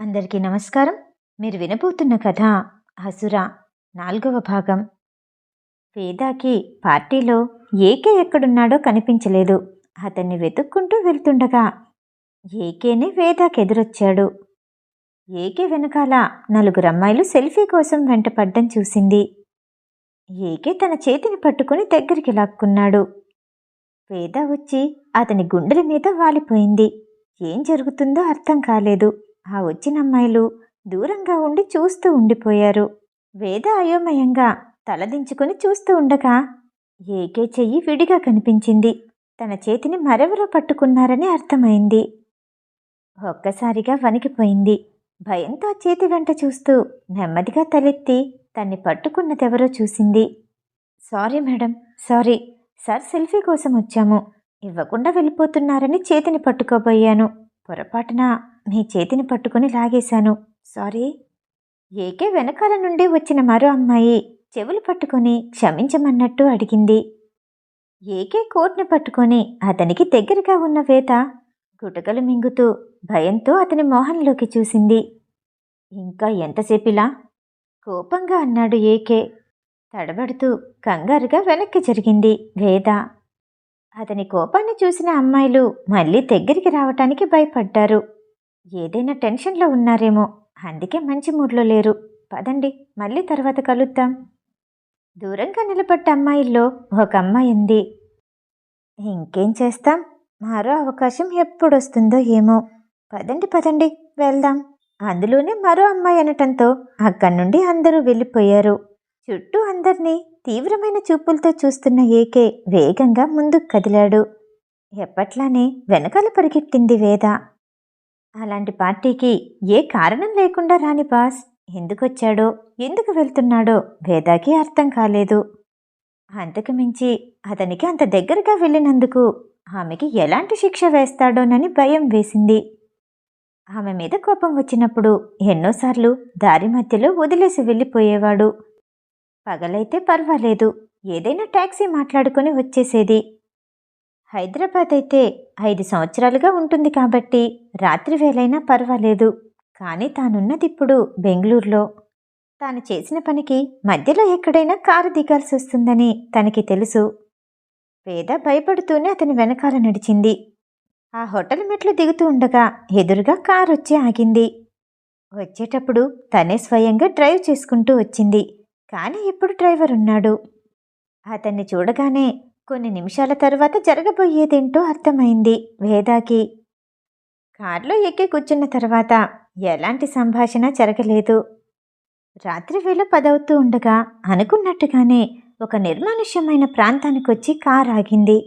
అందరికీ నమస్కారం. మీరు వినబోతున్న కథ హసుర నాలుగవ భాగం. వేదాకి పార్టీలో ఏకే ఎక్కడున్నాడో కనిపించలేదు. అతన్ని వెతుక్కుంటూ వెళ్తుండగా ఏకేనే వేదాకి ఎదురొచ్చాడు. ఏకే వెనకాల నలుగురు అమ్మాయిలు సెల్ఫీ కోసం వెంటపడ్డం చూసింది. ఏకే తన చేతిని పట్టుకుని దగ్గరికి లాక్కున్నాడు. వేద వచ్చి అతని గుండెల మీద వాలిపోయింది. ఏం జరుగుతుందో అర్థం కాలేదు. ఆ వచ్చిన అమ్మాయిలు దూరంగా ఉండి చూస్తూ ఉండిపోయారు. వేద అయోమయంగా తలదించుకొని చూస్తూ ఉండగా ఏకే చెయ్యి విడిగా కనిపించింది. తన చేతిని మరెవరో పట్టుకున్నారని అర్థమైంది. ఒక్కసారిగా వణికిపోయింది. భయంతో చేతి వెంట చూస్తూ నెమ్మదిగా తలెత్తి తన్ని పట్టుకున్నదెవరో చూసింది. Sorry madam sorry sir selfie కోసం వచ్చాము. ఇవ్వకుండా వెళ్ళిపోతున్నారని చేతిని పట్టుకోబోయాను. పొరపాటున మీ చేతిని పట్టుకుని లాగేశాను. సారీ. ఏకే వెనకాల నుండి వచ్చిన మరో అమ్మాయి చెవులు పట్టుకొని క్షమించమన్నట్టు అడిగింది. ఏకే కోట్ని పట్టుకొని అతనికి దగ్గరగా ఉన్న వేత గుటకలు మింగుతూ భయంతో అతని మోహంలోకి చూసింది. ఇంకా ఎంతసేపిలా? కోపంగా అన్నాడు ఏకే. తడబడుతూ కంగారుగా వెనక్కి జరిగింది వేద. అతని కోపాన్ని చూసిన అమ్మాయిలు మళ్ళీ దగ్గరికి రావటానికి భయపడ్డారు. ఏదైనా టెన్షన్లో ఉన్నారేమో అందుకే మంచి మూడ్లో లేరు. పదండి మళ్ళీ తర్వాత కలుద్దాం. దూరంగా నిలబడ్డ అమ్మాయిల్లో ఒక అమ్మాయి ఉంది. ఇంకేం చేస్తాం? మరో అవకాశం ఎప్పుడొస్తుందో ఏమో. పదండి పదండి వెళ్దాం. అందులోనే మరో అమ్మాయి అనటంతో అక్కడి నుండి అందరూ వెళ్ళిపోయారు. చుట్టూ అందరినీ తీవ్రమైన చూపులతో చూస్తున్న ఏకే వేగంగా ముందుకు కదిలాడు. ఎప్పట్లానే వెనకాల పరిగెట్టింది వేద. అలాంటి పార్టీకి ఏ కారణం లేకుండా రాని బాస్ ఎందుకొచ్చాడో ఎందుకు వెళ్తున్నాడో వేదాకి అర్థం కాలేదు. అంతకు మించి అతనికి అంత దగ్గరగా వెళ్ళినందుకు ఆమెకి ఎలాంటి శిక్ష వేస్తాడోనని భయం వేసింది. ఆమె మీద కోపం వచ్చినప్పుడు ఎన్నోసార్లు దారి మధ్యలో వదిలేసి వెళ్ళిపోయేవాడు. పగలైతే పర్వాలేదు. ఏదైనా ట్యాక్సీ మాట్లాడుకొని వచ్చేసేది. హైదరాబాద్ అయితే ఐదు సంవత్సరాలుగా ఉంటుంది కాబట్టి రాత్రి వేలైనా పర్వాలేదు. కానీ తానున్నది ఇప్పుడు బెంగళూరులో. తాను చేసిన పనికి మధ్యలో ఎక్కడైనా కారు దిగాల్సి వస్తుందని తనకి తెలుసు. వేద భయపడుతూనే అతని వెనకాల నడిచింది. ఆ హోటల్ మెట్లు దిగుతూ ఉండగా ఎదురుగా కారు వచ్చి ఆగింది. వచ్చేటప్పుడు తనే స్వయంగా డ్రైవ్ చేసుకుంటూ వచ్చింది. కానీ ఇప్పుడు డ్రైవర్ ఉన్నాడు. అతన్ని చూడగానే కొన్ని నిమిషాల తర్వాత జరగబోయేదేంటో అర్థమైంది వేదాకి. కారులో ఎక్కి కూర్చున్న తర్వాత ఎలాంటి సంభాషణ జరగలేదు. రాత్రి వేళ పదవుతూ ఉండగా అనుకున్నట్టుగానే ఒక నిర్మానుష్యమైన ప్రాంతానికొచ్చి కారు ఆగింది.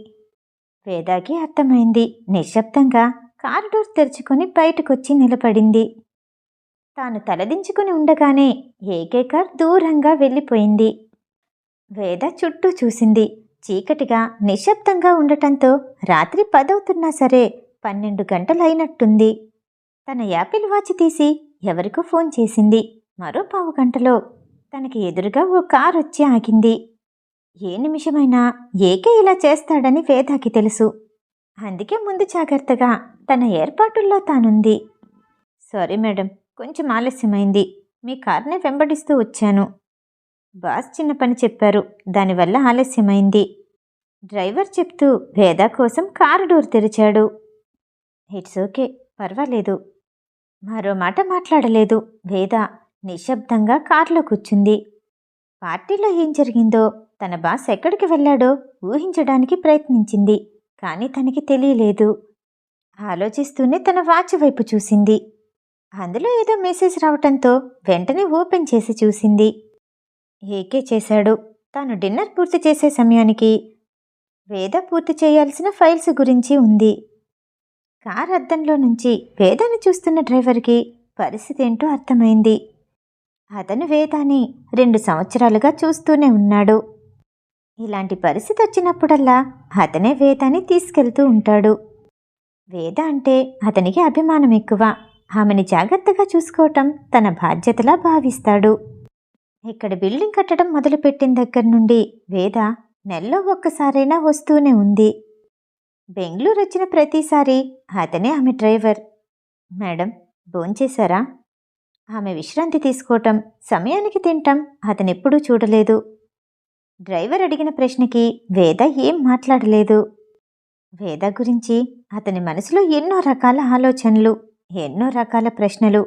వేదాకి అర్థమైంది. నిశ్శబ్దంగా కారు డోర్ తెరుచుకొని బయటకొచ్చి నిలబడింది. తాను తలదించుకుని ఉండగానే ఏకే కార్ దూరంగా వెళ్ళిపోయింది. వేద చుట్టూ చూసింది. చీకటిగా నిశ్శబ్దంగా ఉండటంతో రాత్రి పదవుతున్నా సరే పన్నెండు గంటలైనట్టుంది. తన యాపిల్ వాచ్ తీసి ఎవరికో ఫోన్ చేసింది. మరో పావు గంటలో తనకి ఎదురుగా ఓ కార్ వచ్చి ఆగింది. ఏ నిమిషమైనా ఏకే ఇలా చేస్తాడని వేదాకి తెలుసు. అందుకే ముందు జాగ్రత్తగా తన ఏర్పాటుల్లో తానుంది. సారీ మేడం కొంచెం ఆలస్యమైంది. మీ కార్ని వెంబడిస్తూ వచ్చాను. బాస్ చిన్న పని చెప్పారు. దానివల్ల ఆలస్యమైంది. డ్రైవర్ చెప్తూ భేద కోసం కారు డోర్ తెరిచాడు. ఇట్స్ ఓకే పర్వాలేదు. మరో మాట మాట్లాడలేదు. భేద నిశ్శబ్దంగా కారులో కూర్చుంది. పార్టీలో ఏం జరిగిందో తన బాస్ ఎక్కడికి వెళ్ళాడో ఊహించడానికి ప్రయత్నించింది కానీ తనకి తెలియలేదు. ఆలోచిస్తూనే తన వాచ్ వైపు చూసింది. అందులో ఏదో మెసేజ్ రావటంతో వెంటనే ఓపెన్ చేసి చూసింది. ఏకే చేశాడు? తాను డిన్నర్ పూర్తి చేసే సమయానికి వేద పూర్తి చేయాల్సిన ఫైల్స్ గురించి ఉంది. కార్ అద్దంలో నుంచి వేదాన్ని చూస్తున్న డ్రైవర్కి పరిస్థితి ఏంటో అర్థమైంది. అతను వేదాన్ని రెండు సంవత్సరాలుగా చూస్తూనే ఉన్నాడు. ఇలాంటి పరిస్థితి వచ్చినప్పుడల్లా అతనే వేదాన్ని తీసుకెళ్తూ ఉంటాడు. వేద అంటే అతనికి అభిమానం ఎక్కువ. ఆమెని జాగ్రత్తగా చూసుకోవటం తన బాధ్యతలా భావిస్తాడు. ఇక్కడ బిల్డింగ్ కట్టడం మొదలుపెట్టిన దగ్గర నుండి వేద నెలలో ఒక్కసారైనా వస్తూనే ఉంది. బెంగళూరు వచ్చిన ప్రతిసారి అతనే ఆమె డ్రైవర్. మేడం భోంచేశారా? ఆమె విశ్రాంతి తీసుకోవటం సమయానికి తింటం అతనెప్పుడూ చూడలేదు. డ్రైవర్ అడిగిన ప్రశ్నకి వేద ఏం మాట్లాడలేదు. వేద గురించి అతని మనసులో ఎన్నో రకాల ఆలోచనలు. ఎన్నో రకాల ప్రశ్నలు.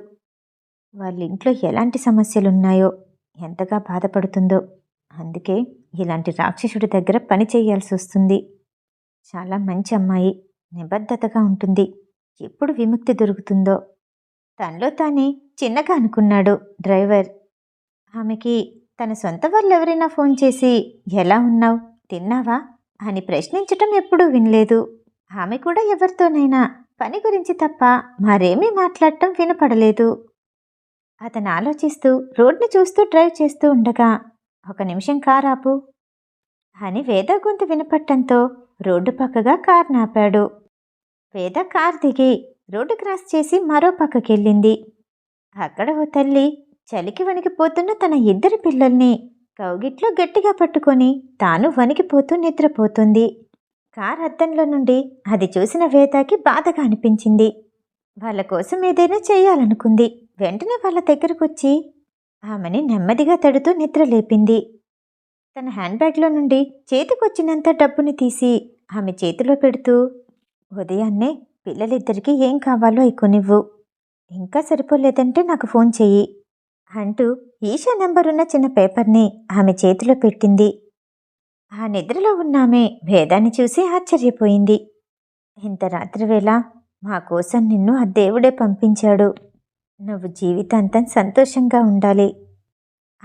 వాళ్ళ ఇంట్లో ఎలాంటి సమస్యలున్నాయో ఎంతగా బాధపడుతుందో అందుకే ఇలాంటి రాక్షసుడి దగ్గర పని చేయాల్సి వస్తుంది. చాలా మంచి అమ్మాయి నిబద్ధతగా ఉంటుంది. ఎప్పుడు విముక్తి దొరుకుతుందో. తనలో తానే చిన్నగా అనుకున్నాడు డ్రైవర్. ఆమెకి తన సొంత వాళ్ళు ఎవరైనా ఫోన్ చేసి ఎలా ఉన్నావు? తిన్నావా? అని ప్రశ్నించటం ఎప్పుడూ వినలేదు. ఆమె కూడా ఎవరితోనైనా పని గురించి తప్ప మరేమీ మాట్లాడటం వినపడలేదు. అతను ఆలోచిస్తూ రోడ్ని చూస్తూ డ్రైవ్ చేస్తూ ఉండగా ఒక నిమిషం కారాపు ఆపు అని వేద గొంతు వినపట్టంతో రోడ్డు పక్కగా కార్ నాపాడు. వేద కార్ దిగి రోడ్డు క్రాస్ చేసి మరో పక్కకెళ్ళింది. అక్కడ ఓ తల్లి చలికి వణికిపోతున్న తన ఇద్దరి పిల్లల్ని కౌగిట్లో గట్టిగా పట్టుకొని తాను వణికిపోతూ నిద్రపోతుంది. కార్ అద్దంలో నుండి అది చూసిన వేదాకి బాధగా అనిపించింది. వాళ్ళ కోసం ఏదైనా చేయాలనుకుంది. వెంటనే వాళ్ళ దగ్గరకొచ్చి ఆమెని నెమ్మదిగా తడుతూ నిద్ర లేపింది తన హ్యాండ్ బ్యాగ్లో నుండి చేతికొచ్చినంత డబ్బుని తీసి ఆమె చేతిలో పెడుతూ ఉదయాన్నే పిల్లలిద్దరికీ ఏం కావాలో అవి కొనివ్వు ఇంకా సరిపోలేదంటే నాకు ఫోన్ చెయ్యి అంటూ ఈషా నెంబర్ ఉన్న చిన్న పేపర్ని ఆమె చేతిలో పెట్టింది. ఆ నిద్రలో ఉన్నామే. భేదాన్ని చూసి ఆశ్చర్యపోయింది. ఇంత రాత్రివేళ మా కోసం నిన్ను ఆ దేవుడే పంపించాడు. నువ్వు జీవితాంతం సంతోషంగా ఉండాలి.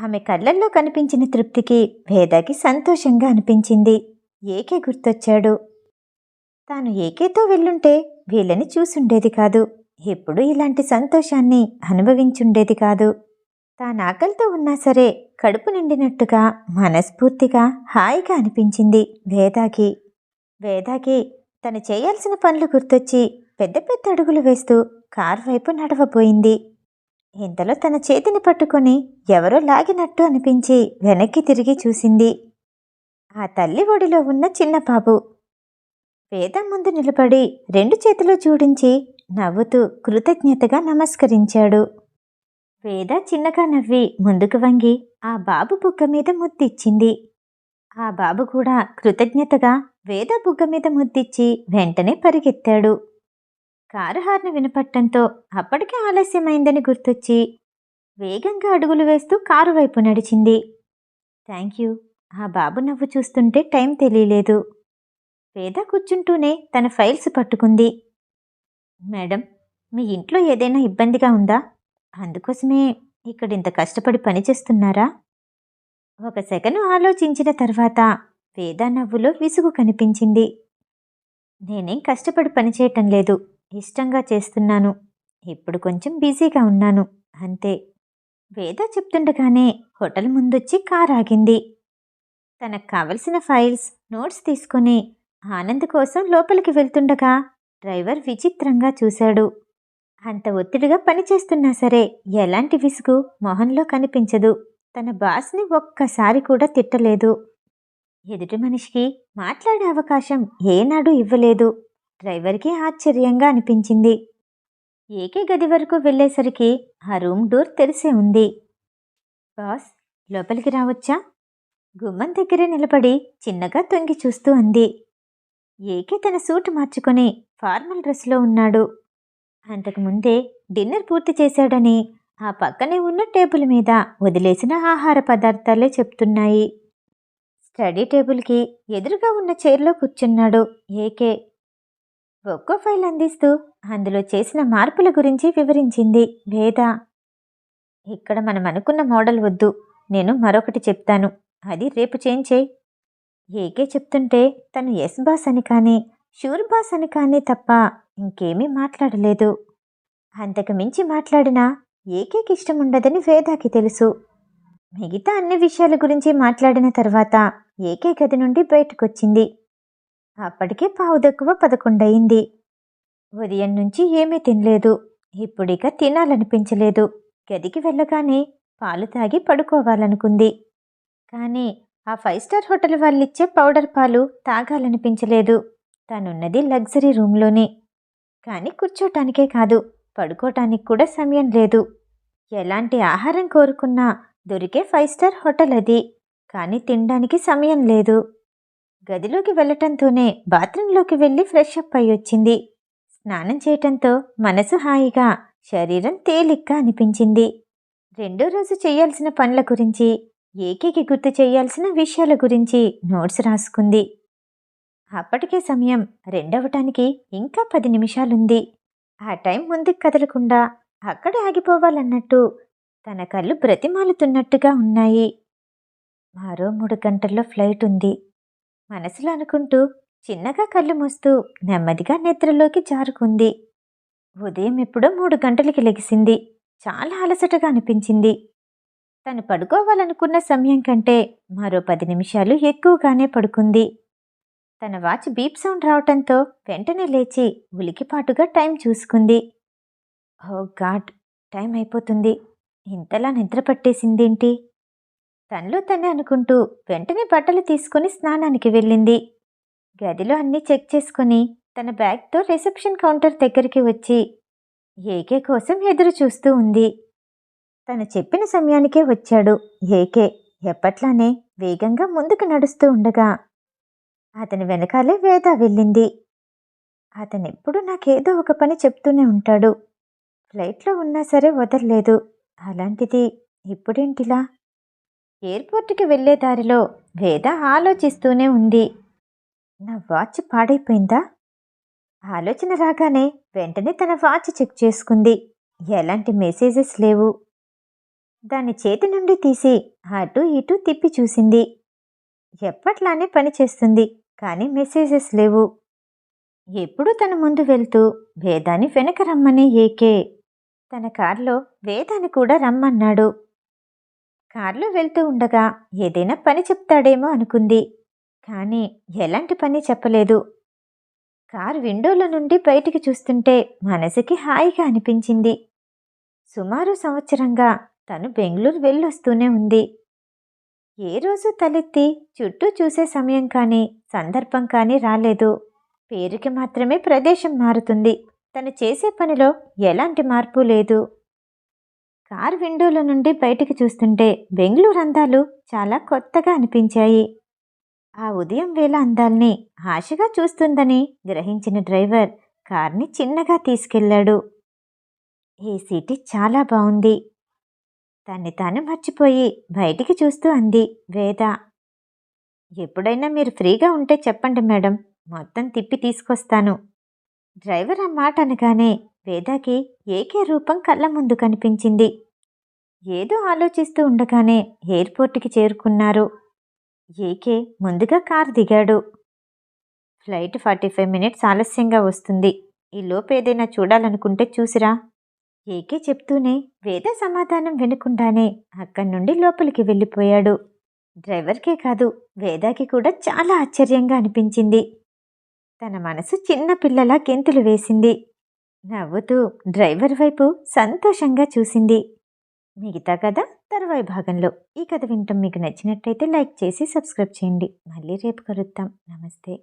ఆమె కళ్ళల్లో కనిపించిన తృప్తికి వేదాకి సంతోషంగా అనిపించింది. ఏకే గుర్తొచ్చాడు. తాను ఏకేతో వెళ్ళుంటే వీళ్ళని చూసుండేది కాదు. ఎప్పుడూ ఇలాంటి సంతోషాన్ని అనుభవించుండేది కాదు. తాను ఆకలితో ఉన్నా సరే కడుపు నిండినట్టుగా మనస్ఫూర్తిగా హాయిగా అనిపించింది వేదాకి. వేదాకి తను చేయాల్సిన పనులు గుర్తొచ్చి పెద్ద పెద్ద అడుగులు వేస్తూ కారు వైపు నడవబోయింది. ఇంతలో తన చేతిని పట్టుకొని ఎవరో లాగినట్టు అనిపించి వెనక్కి తిరిగి చూసింది. ఆ తల్లి ఒడిలో ఉన్న చిన్న బాబు. వేద ముందు నిలబడి రెండు చేతులు జోడించి నవ్వుతూ కృతజ్ఞతగా నమస్కరించాడు. వేద చిన్నగా నవ్వి ముందుకు వంగి ఆ బాబు బుగ్గ మీద ముద్దిచ్చింది. ఆ బాబు కూడా కృతజ్ఞతగా వేద బుగ్గ మీద ముద్దిచ్చి వెంటనే పరిగెత్తాడు. కారు హార్న్ వినపట్టంతో అప్పటికే ఆలస్యమైందని గుర్తొచ్చి వేగంగా అడుగులు వేస్తూ కారు వైపు నడిచింది. Thank you. ఆ బాబు నవ్వు చూస్తుంటే టైం తెలియలేదు. వేద కూర్చుంటూనే తన ఫైల్స్ పట్టుకుంది. మేడం మీ ఇంట్లో ఏదైనా ఇబ్బందిగా ఉందా? అందుకోసమే ఇక్కడ ఇంత కష్టపడి పనిచేస్తున్నారా ఒక సెకను ఆలోచించిన తర్వాత వేద నవ్వులో విసుగు కనిపించింది. నేనేం కష్టపడి పనిచేయటం లేదు ఇష్టంగా చేస్తున్నాను. ఇప్పుడు కొంచెం బిజీగా ఉన్నాను అంతే. వేద చెప్తుండగానే హోటల్ ముందొచ్చి కార్ ఆగింది. తనకు కావలసిన ఫైల్స్ నోట్స్ తీసుకుని ఆనంద్ కోసం లోపలికి వెళ్తుండగా డ్రైవర్ విచిత్రంగా చూశాడు. అంత ఒత్తిడిగా పనిచేస్తున్నా సరే ఎలాంటి విసుగు మొహంలో కనిపించదు. తన బాస్ని ఒక్కసారి కూడా తిట్టలేదు. ఎదుటి మనిషికి మాట్లాడే అవకాశం ఏనాడు ఇవ్వలేదు. డ్రైవర్కి ఆశ్చర్యంగా అనిపించింది. ఏకే గది వరకు వెళ్ళేసరికి ఆ రూమ్ డోర్ తెరిసే ఉంది. బాస్ లోపలికి రావచ్చా? గుమ్మం దగ్గరే నిలబడి చిన్నగా తొంగి చూస్తూ అంది. ఏకే తన సూట్ మార్చుకొని ఫార్మల్ డ్రెస్లో ఉన్నాడు. అంతకుముందే డిన్నర్ పూర్తి చేశాడని ఆ పక్కనే ఉన్న టేబుల్ మీద వదిలేసిన ఆహార పదార్థాలే చెప్తున్నాయి. స్టడీ టేబుల్కి ఎదురుగా ఉన్న చైర్లో కూర్చున్నాడు ఏకే. ఒక్కో ఫైల్ అందిస్తూ అందులో చేసిన మార్పుల గురించి వివరించింది వేద. ఇక్కడ మనం అనుకున్న మోడల్ వద్దు నేను మరొకటి చెప్తాను అది రేపు చేంజ్ చేయి. ఏకే చెప్తుంటే తను ఎస్ బాస్ అని కానీ షూర్ అని కానీ తప్ప ఇంకేమీ మాట్లాడలేదు. అంతకు మించి మాట్లాడినా ఏకేకి ఇష్టం ఉండదని వేదాకి తెలుసు. మిగతా అన్ని విషయాల గురించి మాట్లాడిన తర్వాత ఏకే గది నుండి బయటకొచ్చింది. అప్పటికే పావు దక్కువ పదకొండయింది. ఉదయం నుంచి ఏమీ తినలేదు. ఇప్పుడిక తినాలనిపించలేదు. గదికి వెళ్ళగానే పాలు తాగి పడుకోవాలనుకుంది. కానీ ఆ ఫైవ్ స్టార్ హోటల్ వాళ్ళిచ్చే పౌడర్ పాలు తాగాలనిపించలేదు. తనున్నది లగ్జరీ రూమ్లోనే. కానీ కూర్చోటానికే కాదు పడుకోటానికి కూడా సమయం లేదు. ఎలాంటి ఆహారం కోరుకున్నా దొరికే ఫైవ్ స్టార్ హోటల్ అది కానీ తినడానికి సమయం లేదు. గదిలోకి వెళ్ళటంతోనే బాత్రూంలోకి వెళ్ళి ఫ్రెష్ అప్ అయి వచ్చింది. స్నానం చేయటంతో మనసు హాయిగా శరీరం తేలిగ్గా అనిపించింది. రెండో రోజు చేయాల్సిన పనుల గురించి ఏకేకి గుర్తు చేయాల్సిన విషయాల గురించి నోట్స్ రాసుకుంది. అప్పటికే సమయం రెండవటానికి ఇంకా పది నిమిషాలుంది. ఆ టైం ముందుకు కదలకుండా అక్కడే ఆగిపోవాలన్నట్టు తన కళ్ళు బ్రతిమాలుతున్నట్టుగా ఉన్నాయి. మరో మూడు గంటల్లో ఫ్లైట్ ఉంది. మనసులో అనుకుంటూ చిన్నగా కళ్ళు మూస్తూ నెమ్మదిగా నిద్రలోకి జారుకుంది. ఉదయం ఎప్పుడో మూడు గంటలకి లెగిసింది. చాలా అలసటగా అనిపించింది. తను పడుకోవాలనుకున్న సమయం కంటే మరో పది నిమిషాలు ఎక్కువగానే పడుకుంది. తన వాచ్ బీప్ సౌండ్ రావటంతో వెంటనే లేచి ఉలికిపాటుగా టైం చూసుకుంది. ఓ గాడ్! టైం అయిపోతుంది. ఇంతలా నిద్ర పట్టేసిందేంటి? తనలో తనే అనుకుంటూ వెంటనే బట్టలు తీసుకుని స్నానానికి వెళ్ళింది. గదిలో అన్నీ చెక్ చేసుకుని తన బ్యాగ్తో రిసెప్షన్ కౌంటర్ దగ్గరికి వచ్చి ఏకే కోసం ఎదురు చూస్తూ ఉంది. తను చెప్పిన సమయానికే వచ్చాడు. ఏకే ఎప్పట్లానే వేగంగా ముందుకు నడుస్తూ ఉండగా అతని వెనకాలే వేద వెళ్ళింది. అతనెప్పుడు నాకేదో ఒక పని చెప్తూనే ఉంటాడు. ఫ్లైట్లో ఉన్నా సరే వదలలేదు. అలాంటిది ఇప్పుడేంటిలా? ఎయిర్పోర్ట్కి వెళ్ళే దారిలో వేద ఆలోచిస్తూనే ఉంది. నా వాచ్ పాడైపోయిందా? ఆలోచన రాగానే వెంటనే తన వాచ్ చెక్ చేసుకుంది. ఎలాంటి మెసేజెస్ లేవు. దాని చేతి నుండి తీసి అటు ఇటు తిప్పి చూసింది. ఎప్పట్లానే పని చేస్తుంది. కానీ మెసేజెస్ లేవు. ఎప్పుడు తన ముందు వెళ్తూ వేదాన్ని వెనక రమ్మని ఏకే. తన కారులో వేదాన్ని కూడా రమ్మన్నాడు. కారులో వెళ్తూ ఉండగా ఏదైనా పని చెప్తాడేమో అనుకుంది. కానీ ఎలాంటి పని చెప్పలేదు. కారు విండోల నుండి బయటికి చూస్తుంటే మనసుకి హాయిగా అనిపించింది. సుమారు సంవత్సరంగా తను బెంగళూరు వెళ్ళొస్తూనే ఉంది. ఏ రోజు తలెత్తి చుట్టూ చూసే సమయం కానీ సందర్భం కానీ రాలేదు. పేరుకి మాత్రమే ప్రదేశం మారుతుంది. తను చేసే పనిలో ఎలాంటి మార్పు లేదు. కార్ విండోల నుండి బయటికి చూస్తుంటే బెంగళూరు అందాలు చాలా కొత్తగా అనిపించాయి. ఆ ఉదయం వేళ అందాల్ని ఆశగా చూస్తుందని గ్రహించిన డ్రైవర్ కార్ని చిన్నగా తీసుకెళ్ళాడు. ఈ సిటీ చాలా బాగుంది. తన్ని తాను మర్చిపోయి బయటికి చూస్తూ అంది వేద. ఎప్పుడైనా మీరు ఫ్రీగా ఉంటే చెప్పండి మేడం మొత్తం తిప్పి తీసుకొస్తాను. డ్రైవర్ ఆ మాట అనగానే వేదాకి ఏకే రూపం కళ్ళ ముందు కనిపించింది. ఏదో ఆలోచిస్తూ ఉండగానే ఎయిర్పోర్ట్కి చేరుకున్నారు. ఏకే ముందుగా కారు దిగాడు. ఫ్లైట్ ఫార్టీ ఫైవ్ మినిట్స్ ఆలస్యంగా వస్తుంది. ఈ లోపు ఏదైనా చూడాలనుకుంటే చూసిరా. ఏకే చెప్తూనే వేద సమాధానం వినకుండానే అక్కడి నుండి లోపలికి వెళ్ళిపోయాడు. డ్రైవర్కే కాదు వేదాకి కూడా చాలా ఆశ్చర్యంగా అనిపించింది. తన మనసు చిన్న పిల్లలా గెంతులు వేసింది. నవ్వుతూ డ్రైవర్ వైపు సంతోషంగా చూసింది. మిగతా కథ తరువాయి భాగంలో. ఈ కథ వింటాం మీకు నచ్చినట్టయితే లైక్ చేసి సబ్స్క్రైబ్ చేయండి. మళ్ళీ రేపు కలుద్దాం. నమస్తే.